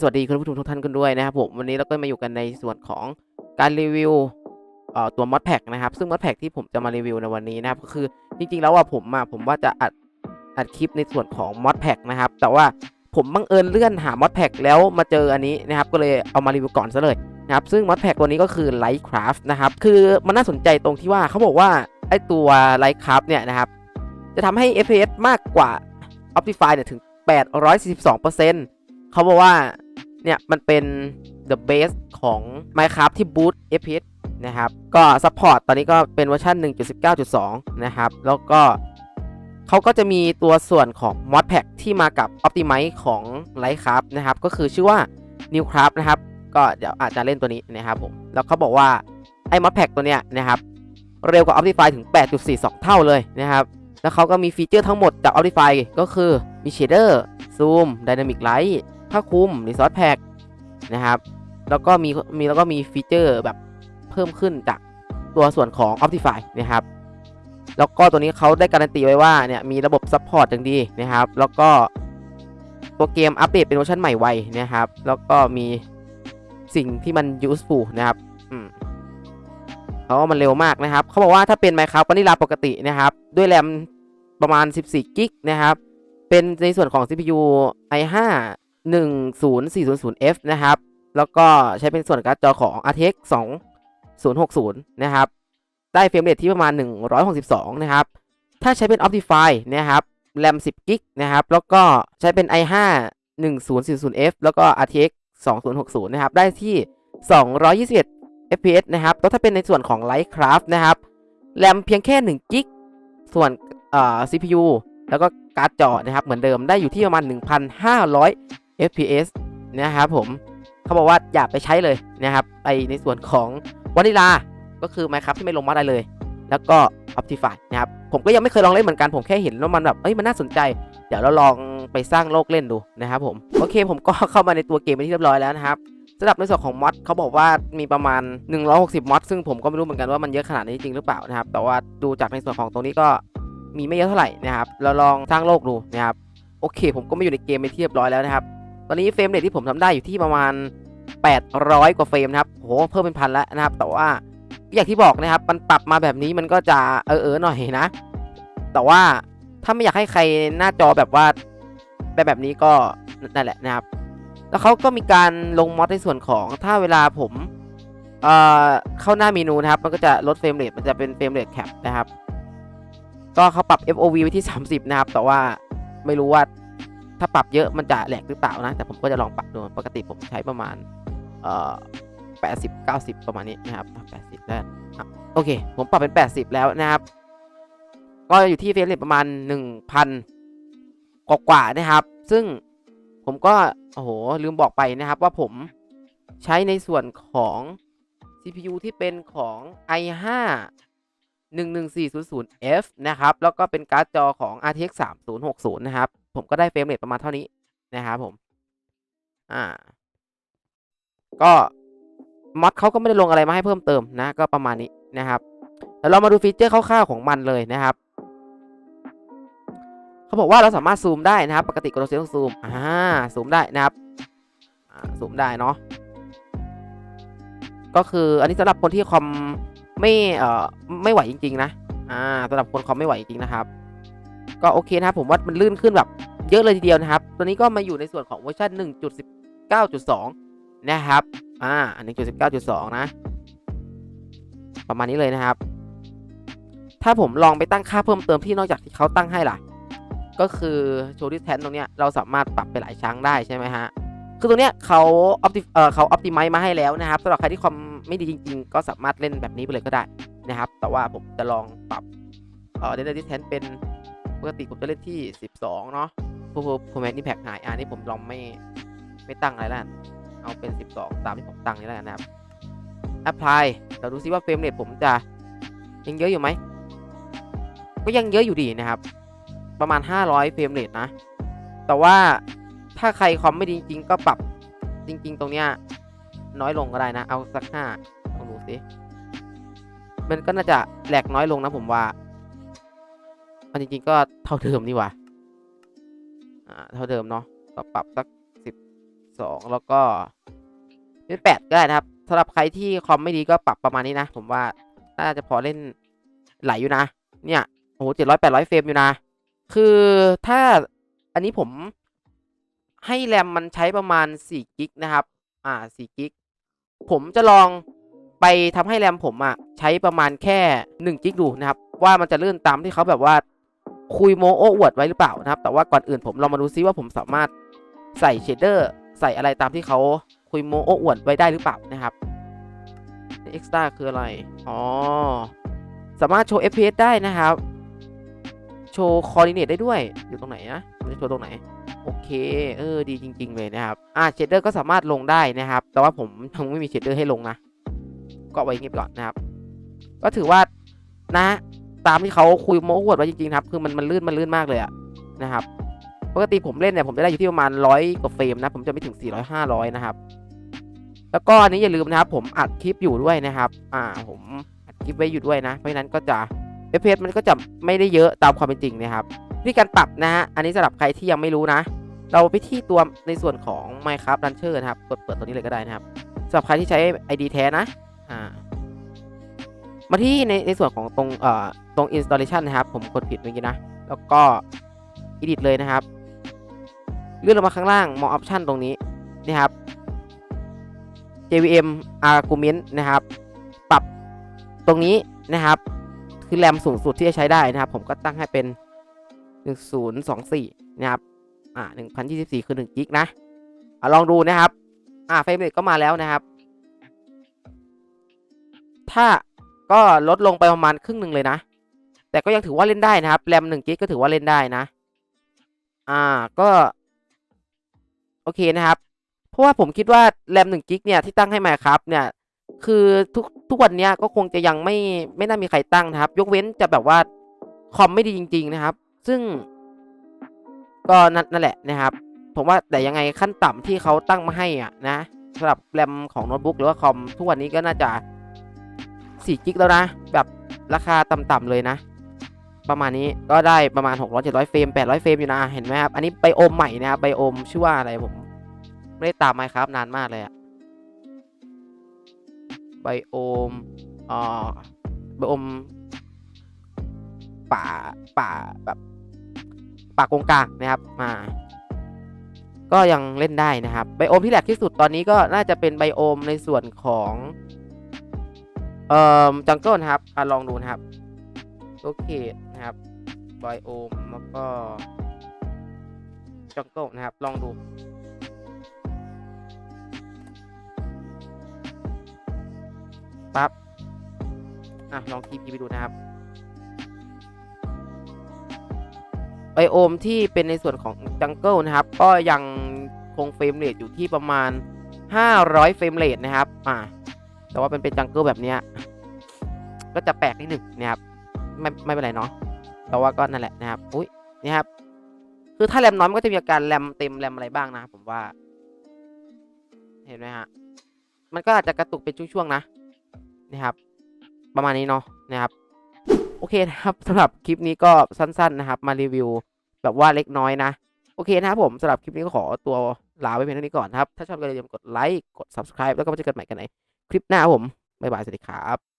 สวัสดีคุณผู้ชมทุกท่านกันด้วยนะครับผมวันนี้เราก็มาอยู่กันในส่วนของการรีวิวตัวมอดแพ็กนะครับซึ่งมอดแพ็กที่ผมจะมารีวิวในวันนี้นะครับก็คือจริงๆแล้วว่าผมอะผมว่าจะอัดอัดคลิปในส่วนของมอดแพ็กนะครับแต่ว่าผมบังเอิญเลื่อนหามอดแพ็กแล้วมาเจออันนี้นะครับก็เลยเอามารีวิวก่อนซะเลยนะครับซึ่งมอดแพ็กตัวนี้ก็คือ Lightcraft นะครับคือมันน่าสนใจตรงที่ว่าเขาบอกว่าไอตัว Lightcraft เนี่ยนะครับจะทำให้ FPS มากกว่า Optify เนี่ยถึง 842%เขาบอกว่า เนี่ยมันเป็น the base ของ Minecraft ที่ boot FPS นะครับ ก็ support ตอนนี้ก็เป็นเวอร์ชัน1.19.2 นะครับ แล้วก็เขาก็จะมีตัวส่วนของ mod pack ที่มากับ optimize ของ Lightcraft นะครับ ก็คือชื่อว่า Newcraft นะครับ ก็เดี๋ยวอาจจะเล่นตัวนี้นะครับผม แล้วเขาบอกว่า ไอ้ mod pack ตัวเนี้ยนะครับ เร็วกว่า Optify ถึง 8.42 เท่าเลยนะครับ แล้วเขาก็มีฟีเจอร์ทั้งหมดจาก Optify ก็คือมี shader zoom dynamic light ผ้าคลุม resource pack นะครับ แล้วก็มีมีแล้วก็มีฟีเจอร์แบบเพิ่มขึ้นจากตัวส่วนของ Optify นะครับ แล้วก็ตัวนี้เขาได้การันตีไว้ว่าเนี่ยมีระบบซัพพอร์ตอย่างดีนะครับ แล้วก็ตัวเกมอัปเดตเป็นเวอร์ชันใหม่ไวนะครับ แล้วก็มีสิ่งที่มัน useful นะครับอืมเขาว่ามันเร็วมากนะครับเขาบอกว่าถ้าเป็น Minecraft วานิลาปกตินะครับ ด้วยแรมประมาณ 14 กิกนะครับ เป็นในส่วนของ CPU i5 10400F นะครับ แล้วก็ใช้เป็นส่วนการ์ดจอของ RTX 2060 นะครับ ได้เฟรมเรทที่ประมาณ 162 นะครับ ถ้าใช้เป็น Optify นะครับแรม10กิกนะครับ แล้วก็ใช้เป็น i5 1040F แล้วก็ RTX 2060 นะครับ ได้ที่ 221 FPS นะครับ แล้วถ้าเป็นในส่วนของ Lightcraft นะครับ แรมเพียงแค่1กิกส่วนเอ่อ CPU แล้วก็การ์ดจอนะครับ เหมือนเดิมได้อยู่ที่ประมาณ 1,500 FPS นะครับผมเขาบอกว่าอย่าไปใช้เลยนะครับไอในส่วนของวานิลาก็คือ Minecraft ที่ไม่ลงมอดได้เลย แล้วก็ Optify นะครับผมก็ยังไม่เคยลองเล่นเหมือนกันผมแค่เห็นแล้วมันแบบเอ้ยมันน่าสนใจ เดี๋ยวเราลองไปสร้างโลกเล่นดูนะครับผมโอเคผมก็เข้ามาในตัวเกมไปนที่เรียบร้อยแล้วนะครับสำหรับในส่วนของมอดเขาบอกว่ามีประมาณ 160มอดซึ่งผมก็ไม่รู้เหมือนกันว่ามันเยอะขนาดนี้จริงหรือเปล่านะครับ แต่ว่าดูจากในส่วนของตรงนี้ก็มีไม่เยอะเท่าไหร่นะครับ เราลองสร้างโลกดูนะครับ โอเค ผมก็ไม่อยู่ในเกมไปนที่เรียบร้อยแล้วนะครับ อนนี้เฟรมเรทที่ผมทำได้อยู่ที่ประมาณ 800 กว่าเฟรมนะครับโหเพิ่มเป็นพันแล้วนะครับ แต่ว่าอย่างที่บอกนะครับ มันปรับมาแบบนี้มันก็จะเออเออๆหน่อยนะ แต่ว่าถ้าไม่อยากให้ใครหน้าจอแบบว่าแบบแบบนี้ก็นั่นแหละนะครับ แล้วเขาก็มีการลงมอดในส่วนของถ้าเวลาผมเอ่อเข้าหน้าเมนูนะครับ มันก็จะลดเฟรมเรทมันจะเป็นเฟรมเรทแคปนะครับ ก็เขาปรับ FOV ไว้ที่ 30 นะครับ แต่ว่าไม่รู้ว่า ถ้าปรับเยอะมันจะแหลกหรือเปล่านะ แต่ผมก็จะลองปรับดูปกติผมใช้ประมาณเอ่อ80 90 ประมาณนี้นะครับ80แล้วโอเค ผมปรับเป็น 80 แล้วนะครับ ก็อยู่ที่เฟรมเรทประมาณ 1,000 กว่าๆนะครับ ซึ่งผมก็โอ้โหลืมบอกไปนะครับว่าผมใช้ในส่วนของ CPU ที่เป็นของ i5 11400F นะครับ แล้วก็เป็นการ์ดจอของ RTX 3060 นะครับ ผมก็ได้เฟรมเรทประมาณเท่านี้นะครับผม อ่า ก็มอดเขาก็ไม่ได้ลงอะไรมาให้เพิ่มเติมนะ ก็ประมาณนี้นะครับแล้วเรามาดูฟีเจอร์คร่าวๆของมันเลยนะครับเขาบอกว่าเราสามารถซูมได้นะครับ ปกติกดตัวเซลซูมอ่าซูมได้นะครับอ่าซูมได้เนาะก็คืออันนี้สำหรับคนที่คอมไม่เอ่อไม่ไหวจริง ๆ นะอ่าสำหรับคนคอมไม่ไหวจริงๆนะครับ ก็โอเคนะครับผมว่ามันลื่นขึ้นแบบเยอะเลยทีเดียวนะครับ ตัวนี้ก็มาอยู่ในส่วนของเวอร์ชัน1.19.2 นะครับ อ่า 1.19.2 นะ ประมาณนี้เลยนะครับ ถ้าผมลองไปตั้งค่าเพิ่มเติมที่นอกจากที่เขาตั้งให้ล่ะ ก็คือโชว์ดิสแทนตรงเนี้ยเราสามารถปรับไปหลายชั้งได้ใช่ไหมฮะ คือตรงเนี้ยเขาออปติเอ่อเขาออปติไมซ์มาให้แล้วนะครับสำหรับใครที่คอมไม่ดีจริง ๆ ก็สามารถเล่นแบบนี้ไปเลยก็ได้นะครับ แต่ว่าผมจะลองปรับเอ่อเดนดิสแทนเป็น ปกติผมจะเล่นที่ 12 เนาะพวกพวกแมนนี่แพ็กหายอันนี้ผมลองไม่ไม่ตั้งอะไรแล้วเอาเป็น 12 ตามที่ผมตั้งนี่แล้วกันนะครับ apply เราดูซิว่าเฟรมเรทผมจะยังเยอะอยู่ไหม ก็ยังเยอะอยู่ดีนะครับ ประมาณ 500 เฟรมเรทนะ แต่ว่าถ้าใครคอมไม่ดีจริง ๆ ก็ปรับจริง ๆ ตรงเนี้ยน้อยลงก็ได้นะ เอาสักห้าลองดูสิมันก็น่าจะแหลกน้อยลงนะผมว่า มันจริงๆก็เท่าเดิมนี่หว่าอ่า เท่าเดิมเนาะก็ปรับสักสิบสองแล้วก็เป็นแปดก็ได้นะครับสำหรับใครที่คอมไม่ดีก็ปรับประมาณนี้นะ ผมว่าน่าจะพอเล่นไหลอยู่นะ เนี่ยโอ้โหเจ็ดร้อยแปดร้อยเฟรมอยู่นะ คือถ้าอันนี้ผมให้แรมมันใช้ประมาณสี่กิกนะครับ อ่าสี่กิก ผมจะลองไปทำให้แรมผมอะใช้ประมาณแค่หนึ่งกิกดูนะครับ ว่ามันจะเลื่อนตามที่เขาแบบว่า คุยโมโอ้อวดไว้หรือเปล่านะครับ แต่ว่าก่อนอื่นผมลองมาดูซิว่าผมสามารถใส่เชดเดอร์ใส่อะไรตามที่เขาคุยโมโอ้อวดไว้ได้หรือเปล่านะครับเอ็กซ์ต้าคืออะไร อ๋อ สามารถโชว์ FPS ได้นะครับ โชว์คอ r d ิเนตได้ด้วย อยู่ตรงไหนนะจะโชว์ตรงไหน โอเค เออ ดีจริง ๆ เลยนะครับ อ่าเชดเดอร์ก็สามารถลงได้นะครับ แต่ว่าผมยังไม่มีเชดเดอร์ให้ลงนะ ก็ไว้อย่างงี้ไปก่อนนะครับ ก็ถือว่านะ ตามที่เขาคุยโม้อวดไว้จริงๆครับ คือมันมันลื่นมันลื่นมากเลยอะนะครับปกติผมเล่นเนี่ยผมจะได้อยู่ที่ประมาณร้อยกว่าเฟรมนะผมจะไม่ถึง 400 500 นะครับ แล้วก็อันนี้อย่าลืมนะครับ ผมอัดคลิปอยู่ด้วยนะครับ อ่าผมอัดคลิปไว้อยู่ด้วยนะ เพราะฉะนั้นก็จะ FPS มันก็จะไม่ได้เยอะตามความเป็นจริงนะครับวิธีการปรับนะฮะอันนี้สำหรับใครที่ยังไม่รู้นะ เราไปที่ตัวในส่วนของ Minecraft Launcher นะครับกดเปิดตัวนี้เลยก็ได้นะครับสำหรับใครที่ใช้ ID แท้นะอ่า มาที่ในในส่วนของตรงเอ่อตรง installation นะครับ ผมกดผิดเมื่อกี้นะ แล้วก็ edit เลยนะครับ เลื่อนลงมาข้างล่างมอง option ตรงนี้นะครับ JVM argument นะครับ ปรับตรงนี้นะครับ คือแรมสูงสุดที่จะใช้ได้นะครับ ผมก็ตั้งให้เป็น 1024 นะครับ อ่า 1024 คือ1กิกนะอะลองดูนะครับ อ่าเฟรมเรทก็มาแล้วนะครับ ถ้า ก็ลดลงไปประมาณครึ่งหนึ่งเลยนะ แต่ก็ยังถือว่าเล่นได้นะครับแรม1กิกก็ถือว่าเล่นได้นะ อ่าก็ โอเคนะครับ เพราะว่าผมคิดว่าแรม1กิกเนี่ยที่ตั้งให้มาครับเนี่ยคือทุกทุกวันเนี้ยก็คงจะยังไม่ไม่น่ามีใครตั้งนะครับ ยกเว้นจะแบบว่าคอมไม่ดีจริง ๆนะครับ ซึ่ง ก็นั่นนั่นแหละนะครับ ผมว่าแต่ยังไงขั้นต่ำที่เขาตั้งมาให้อะนะสำหรับแรมของโน้ตบุ๊กหรือว่าคอมทุกวันนี้ก็น่าจะ 4กิกแล้วนะ แบบราคาต่ำๆเลยนะ ประมาณนี้ก็ได้ประมาณ 600 700 เฟรม 800 เฟรมอยู่นะ เห็นไหมครับ อันนี้ไบโอมใหม่นะครับไบโอมชื่อว่าอะไรผม ไม่ได้ตามไมครับนานมากเลยอะไบโอมอ่าไบโอม ป่าป่าแบบป่ากงกลางนะครับมาก็ยังเล่นได้นะครับไบโอมที่แหลกที่สุดตอนนี้ก็น่าจะเป็นไบโอมในส่วนของ เอ่อจังเกิลนะครับอะลองดูนะครับ โอเคนะครับไบโอมแล้วก็จังเกิลนะครับ ลองดูปั๊บอะลองทีพีไปดูนะครับไบโอมที่เป็นในส่วนของจังเกิลนะครับ ก็ยังคงเฟรมเรทอยู่ที่ประมาณ 500 เฟรมเรทนะครับ อ่า แต่ว่าเป็นเป็นจังเกิลแบบเนี้ยก็จะแปลกนิดหนึ่งนะครับไม่ไม่เป็นไรเนาะแต่ว่าก็นั่นแหละนะครับอุ้ยนี่ครับคือถ้าแรมน้อยมันก็จะมีอาการแรมเต็มแรมอะไรบ้างนะ ผมว่า เห็นไหมฮะมันก็อาจจะกระตุกเป็นช่วงๆนะนะครับ ประมาณนี้เนาะนะครับ โอเคนะครับสำหรับคลิปนี้ก็สั้น ๆนะครับ มารีวิวแบบว่าเล็กน้อยนะโอเคนะครับผมสำหรับคลิปนี้ก็ขอตัวลาไปเพียงเท่านี้ก่อนครับ ถ้าชอบก็อย่าลืมกดไลค์กด subscribe แล้วก็มาเจอกันใหม่กันใน คลิปหน้าผม บ๊ายบาย สวัสดีครับ